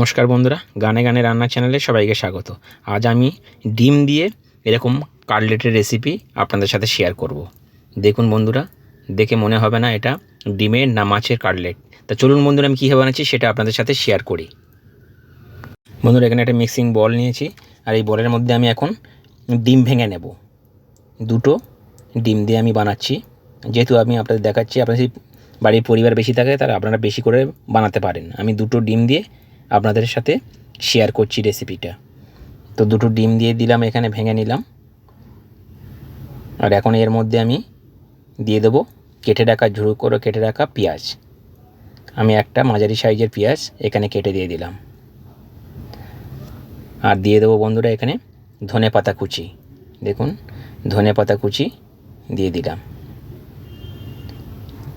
নমস্কার বন্ধুরা, গানে গানে রান্না চ্যানেলে সবাইকে স্বাগত। আজ আমি ডিম দিয়ে এরকম কাটলেটের রেসিপি আপনাদের সাথে শেয়ার করব। দেখুন বন্ধুরা, দেখে মনে হবে না এটা ডিমের না মাছের কাটলেট। তা চলুন বন্ধুরা, আমি কীভাবে বানাচ্ছি সেটা আপনাদের সাথে শেয়ার করি। বন্ধুরা, এখানে একটা মিক্সিং বল নিয়েছি, আর এই বলের মধ্যে আমি এখন ডিম ভেঙে নেব। দুটো ডিম দিয়ে আমি বানাচ্ছি। যেহেতু আমি আপনাদের দেখাচ্ছি আপনাদের বাড়ির পরিবার বেশি থাকে, তারা আপনারা বেশি করে বানাতে পারেন। আমি দুটো ডিম দিয়ে আপনাদের সাথে শেয়ার করছি রেসিপিটা তো দুটো ডিম দিয়ে দিলাম, এখানে ভেঙে নিলাম। আর এখন এর মধ্যে আমি দিয়ে দেবো কেটে রাখা ঝুড়ো করে কেটে রাখা পেঁয়াজ। আমি একটা মাঝারি সাইজের পেঁয়াজ এখানে কেটে দিয়ে দিলাম। আর দিয়ে দেবো বন্ধুরা এখানে ধনে পাতা কুচি। দেখুন, ধনে পাতা কুচি দিয়ে দিলাম।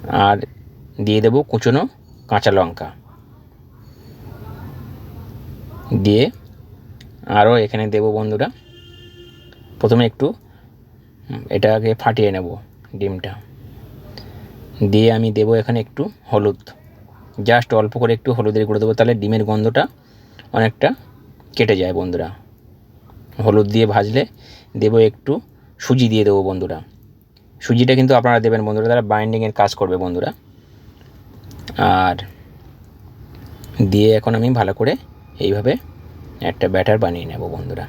আর দিয়ে দেবো কুচনো কাঁচা লঙ্কা। দিয়ে আরও এখানে দেব বন্ধুরা। প্রথমে একটু এটাকে ফাটিয়ে নেব ডিমটা। দিয়ে আমি দেব এখানে একটু হলুদ। জাস্ট অল্প করে একটু হলুদের গুঁড়ো দেবো, তাহলে ডিমের গন্ধটা অনেকটা কেটে যায় বন্ধুরা। হলুদ দিয়ে ভাজলে দেব একটু সুজি দিয়ে দেবো বন্ধুরা। সুজিটা কিন্তু আপনারা দেবেন বন্ধুরা, তারা বাইন্ডিংয়ের কাজ করবে বন্ধুরা। আর দিয়ে এখন আমি ভালো করে এইভাবে একটা ব্যাটার বানিয়ে নেব বন্ধুরা।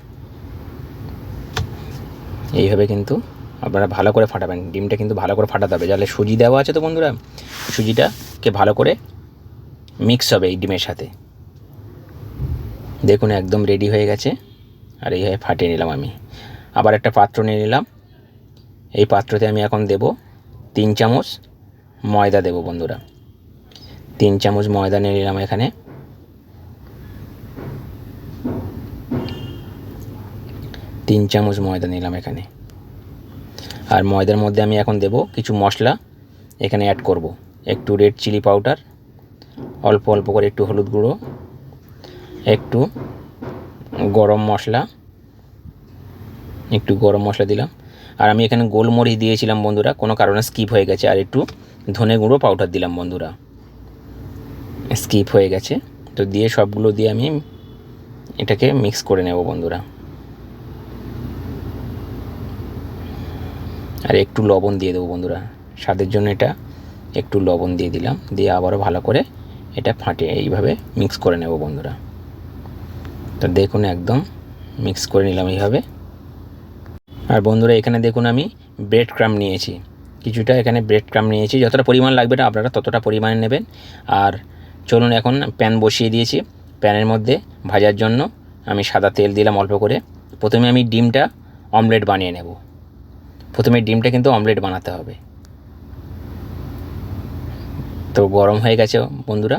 এইভাবে কিন্তু আপনারা ভালো করে ফাটাবেন। ডিমটা কিন্তু ভালো করে ফাটাতে হবে। যাহলে সুজি দেওয়া আছে তো বন্ধুরা, সুজিটাকে ভালো করে মিক্স হবে এই ডিমের সাথে। দেখুন একদম রেডি হয়ে গেছে, আর এইভাবে ফাটিয়ে নিলাম আমি। আবার একটা পাত্র নিয়ে নিলাম। এই পাত্রতে আমি এখন দেব তিন চামচ ময়দা দেব বন্ধুরা। তিন চামচ ময়দা নিয়ে নিলাম এখানে। তিন চামচ ময়দা নিলাম এখানে। আর ময়দার মধ্যে আমি এখন দেব কিছু মশলা। এখানে অ্যাড করব একটু রেড চিলি পাউডার অল্প অল্প করে একটু হলুদ গুঁড়ো, একটু গরম মশলা, একটু গরম মশলা দিলাম। আর আমি এখানে গোলমরিচ দিয়েছিলাম বন্ধুরা, কোনো কারণে স্কিপ হয়ে গেছে। আর একটু ধনে গুঁড়ো পাউডার দিলাম বন্ধুরা। স্কিপ হয়ে গেছে। তো দিয়ে সবগুলো দিয়ে আমি এটাকে মিক্স করে নেব বন্ধুরা। আর একটু লবণ দিয়ে দেবো বন্ধুরা। স্বাদের জন্য এটা একটু লবণ দিয়ে দিলাম। দিয়ে আবারও ভালো করে এটা ফাটিয়ে এইভাবে মিক্স করে নেব বন্ধুরা। তো দেখুন একদম মিক্স করে নিলাম এইভাবে। আর বন্ধুরা, এখানে দেখুন আমি ব্রেড ক্রাম নিয়েছি। কিছুটা এখানে ব্রেড ক্রাম নিয়েছি। যতটা পরিমাণ লাগবে না আপনারা ততটা পরিমাণে নেবেন। আর চলুন এখন প্যান বসিয়ে দিয়েছি। প্যানের মধ্যে ভাজার জন্য আমি সাদা তেল দিলাম অল্প করে। প্রথমে আমি ডিমটা অমলেট বানিয়ে নেব। প্রথমে ডিমটা কিন্তু অমলেট বানাতে হবে। তো গরম হয়ে গেছে বন্ধুরা,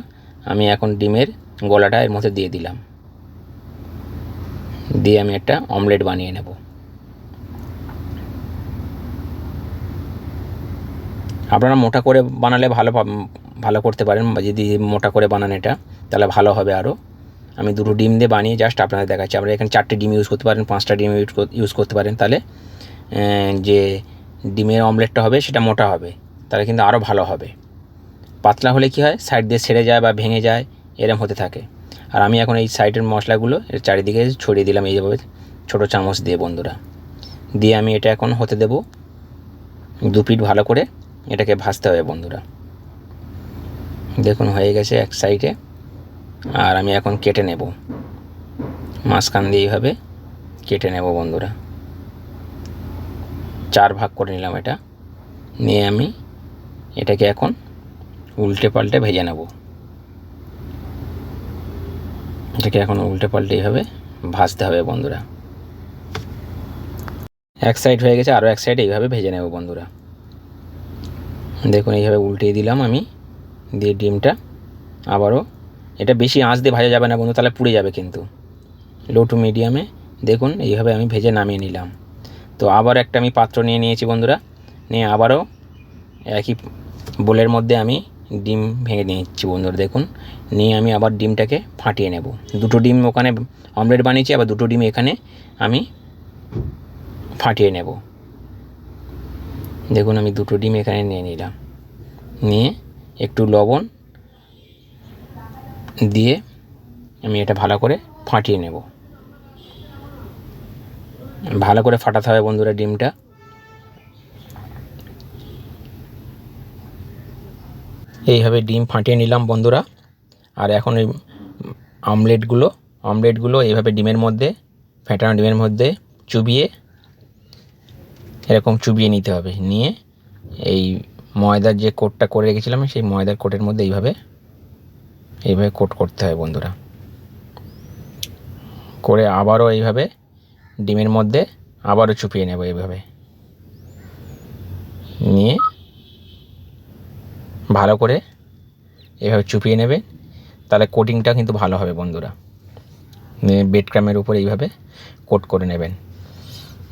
আমি এখন ডিমের গলাটা এর মধ্যে দিয়ে দিলাম। দিয়ে আমি একটা অমলেট বানিয়ে নেব। আপনারা মোটা করে বানালে ভালো ভালো করতে পারেন যদি মোটা করে বানান এটা, তাহলে ভালো হবে আরও আমি দুটো ডিম দিয়ে বানিয়ে জাস্ট আপনাদের দেখাচ্ছি। আপনারা এখানে চারটে ডিম ইউজ করতে পারেন, পাঁচটা ডিম ইউজ করতে পারেন, তাহলে যে ডিমের অমলেটটা হবে, সেটা মোটা হবে। তাহলে কিন্তু আরও ভালো হবে। পাতলা হলে কি হয়? সাইড দিয়ে ছেড়ে যায় বা ভেঙে যায়, এরম হতে থাকে। আর আমি এখন এই সাইডের মশলাগুলো এর চারিদিকে ছড়িয়ে দিলাম এইভাবে ছোটো চামচ দিয়ে বন্ধুরা। দিয়ে আমি এটা এখন হতে দেব দু পিঠ ভালো করে এটাকে ভাজতে হবে বন্ধুরা। দেখুন হয়ে গেছে এক সাইডে। আর আমি এখন কেটে নেব। মাঝখান দিয়ে এইভাবে কেটে নেব বন্ধুরা। চার ভাগ করে নিলাম এটা। নিয়ে আমি এটাকে এখন উল্টে পাল্টে ভেজে নেব। এটাকে এখন উল্টে পাল্টে এইভাবে ভাজতে হবে বন্ধুরা। এক সাইড হয়ে গেছে আরও এক সাইড এইভাবে ভেজে নেব বন্ধুরা। দেখুন, এইভাবে উল্টিয়ে দিলাম আমি, দিয়ে ডিমটা আবারও। এটা বেশি আঁচ দিয়ে ভাজা যাবে না বন্ধু, তাহলে পুড়ে যাবে কিন্তু। লো টু মিডিয়ামে দেখুন, এইভাবে আমি ভেজে নামিয়ে নিলাম। তো আবার একটা আমি পাত্র নিয়ে নিয়েছি বন্ধুরা। নিয়ে আবারও একই বোলের মধ্যে আমি ডিম ভেঙে নিচ্ছি বন্ধুরা, দেখুন। নিয়ে আমি আবার ডিমটাকে ফাটিয়ে নেব। দুটো ডিম ওখানে অমলেট বানিয়েছি, আবার দুটো ডিম এখানে আমি ফাটিয়ে নেব। দেখুন, আমি দুটো ডিম এখানে নিয়ে নিলাম। নিয়ে একটু লবণ দিয়ে আমি এটা ভালো করে ফাটিয়ে নেব। ভালো করে ফাটাতে হবে বন্ধুরা ডিমটা। এইভাবে ডিম ফাটিয়ে নিলাম বন্ধুরা। আর এখন এই আমলেটগুলো আমলেটগুলো এইভাবে ডিমের মধ্যে, ফেটানো ডিমের মধ্যে চুবিয়ে, এরকম চুবিয়ে নিতে হবে। নিয়ে এই ময়দার যে কোটটা করে রেখেছিলাম, সেই ময়দার কোটের মধ্যে এইভাবে এইভাবে কোট করতে হয় বন্ধুরা। করে আবারও এইভাবে ডিমের মধ্যে আবারও চুপিয়ে নেব এইভাবে নিয়ে ভালো করে এভাবে চুপিয়ে নেবে। তাহলে কোটিংটা কিন্তু ভালো হবে বন্ধুরা। বেড ক্রামের উপর এইভাবে কোট করে নেবেন।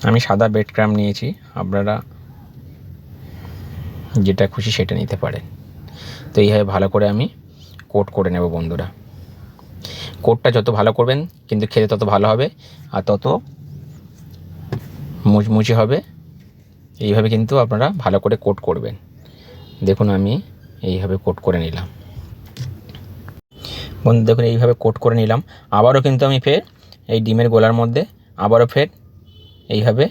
আমি সাদা বেড ক্রাম নিয়েছি, আপনারা যেটা খুশি সেটা নিতে পারেন। তো এইভাবে ভালো করে আমি কোট করে নেব বন্ধুরা। কোটটা যত ভালো করবেন, কিন্তু খেতে তত ভালো হবে, আর তত মুচমুচে হবে। এইভাবে কিন্তু আপনারা ভালো করে কোট করবেন। দেখুন আমি এইভাবে কোট করে নিলাম। বন্ধু, দেখুন এইভাবে কোট করে নিলাম। আবারও কিন্তু আমি ফের এই ডিমের গোলার মধ্যে আবারও ফের এইভাবে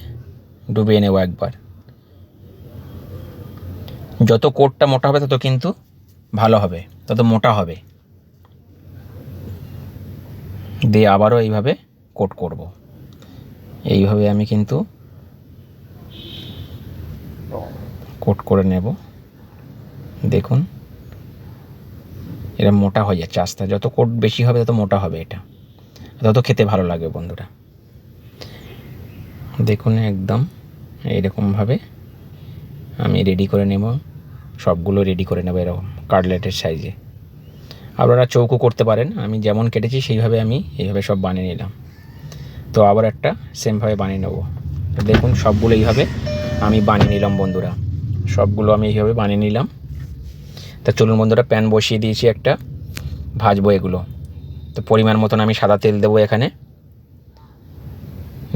ডুবিয়ে নেব একবার। যত কোটটা মোটা হবে, তত কিন্তু ভালো হবে, তত মোটা হবে। দিয়ে আবারও এইভাবে কোট করব। এইভাবে আমি কিন্তু কোট করে নেব। দেখুন। এটা মোটা হয়ে যাচ্ছে আস্তে। যত কোট বেশি হবে, তত মোটা হবে এটা। তত খেতে ভালো লাগবে বন্ধুরা। দেখুন একদম এইরকমভাবে আমি রেডি করে নেব। সবগুলো রেডি করে নেব এরকম কাটলেটের সাইজে আপনারা চৌকো করতে পারেন। আমি যেমন কেটেছি, সেইভাবে আমি এইভাবে সব বানিয়ে নিলাম। তো আবার একটা সেমভাবে বানিয়ে নেব। দেখুন সবগুলো এইভাবে আমি বানিয়ে নিলাম বন্ধুরা। সবগুলো আমি এইভাবে বানিয়ে নিলাম। তা চলুন বন্ধুরা, প্যান বসিয়ে দিয়েছি একটা। ভাজবো এগুলো। তো পরিমাণ মতন আমি সাদা তেল দেবো এখানে।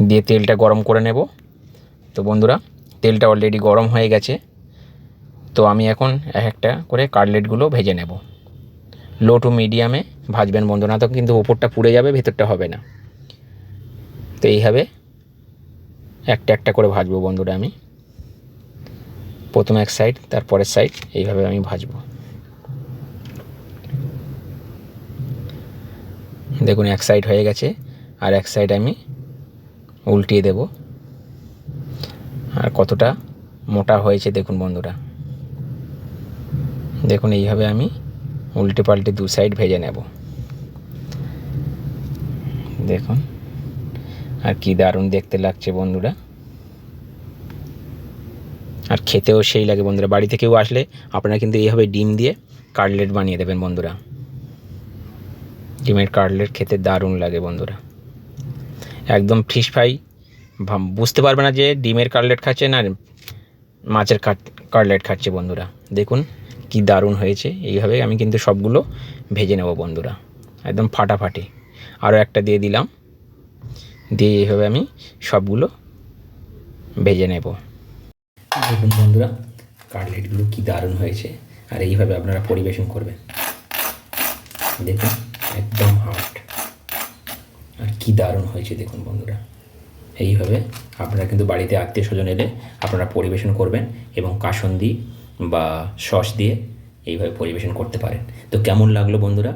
দিয়ে তেলটা গরম করে নেব। তো বন্ধুরা, তেলটা অলরেডি গরম হয়ে গেছে। তো আমি এখন এক একটা করে কাটলেটগুলো ভেজে নেব। লো টু মিডিয়ামে ভাজবেন বন্ধু না তো কিন্তু ওপরটা পুড়ে যাবে, ভেতরটা হবে না। তো এইভাবে একটা একটা করে ভাজবো বন্ধুরা আমি। প্রথম এক সাইড তারপরের সাইড এইভাবে আমি ভাজবো। দেখুন, এক সাইড হয়ে গেছে, আর এক সাইড আমি উল্টিয়ে দেব। আর কতটা মোটা হয়েছে দেখুন বন্ধুরা। দেখুন, এইভাবে আমি উল্টে পাল্টে দু সাইড ভেজে নেব। দেখুন, আর কি দারুণ দেখতে লাগছে বন্ধুরা। আর খেতেও সেই লাগে বন্ধুরা। বাড়ি থেকেও আসলে আপনারা কিন্তু এইভাবে ডিম দিয়ে কাটলেট বানিয়ে দেবেন বন্ধুরা। ডিমের কাটলেট খেতে দারুণ লাগে বন্ধুরা। একদম ফিশ ফ্রাই বুঝতে পারবে না যে ডিমের কাটলেট খাচ্ছে না মাছের কাট- কাটলেট খাচ্ছে বন্ধুরা। দেখুন কি দারুণ হয়েছে। এইভাবে আমি কিন্তু সবগুলো ভেজে নেব বন্ধুরা। একদম ফাটাফাটি। আরও একটা দিয়ে দিলাম। দিয়ে এইভাবে আমি সবগুলো ভেজে নেব। দেখুন বন্ধুরা কাটলেটগুলো কি দারুণ হয়েছে, আর এইভাবে আপনারা পরিবেশন করবেন। দেখুন, একদম হার্ড আর কি দারুণ হয়েছে, দেখুন বন্ধুরা। এইভাবে আপনারা কিন্তু বাড়িতে আত্মীয় স্বজন এলে আপনারা পরিবেশন করবেন এবং কাসন্দি বা সস দিয়ে এইভাবে পরিবেশন করতে পারেন। তো কেমন লাগল বন্ধুরা?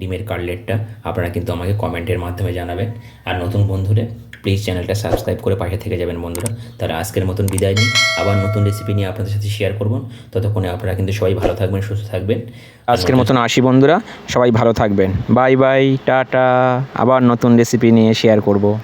ডিমের কাটলেটটা আপনারা কিন্তু আমাকে কমেন্টের মাধ্যমে জানাবেন। আর নতুন বন্ধুরে প্লিজ চ্যানেলটা সাবস্ক্রাইব করে পাশে থেকে যাবেন বন্ধুরা। তাহলে আজকের মতন বিদায় নিই। আবার নতুন রেসিপি নিয়ে আপনাদের সাথে শেয়ার করব। ততক্ষণে আপনারা কিন্তু সবাই ভালো থাকবেন সুস্থ থাকবেন। আজকের মতন আসি বন্ধুরা। সবাই ভালো থাকবেন। Bye bye tata. আবার নতুন রেসিপি নিয়ে শেয়ার করব।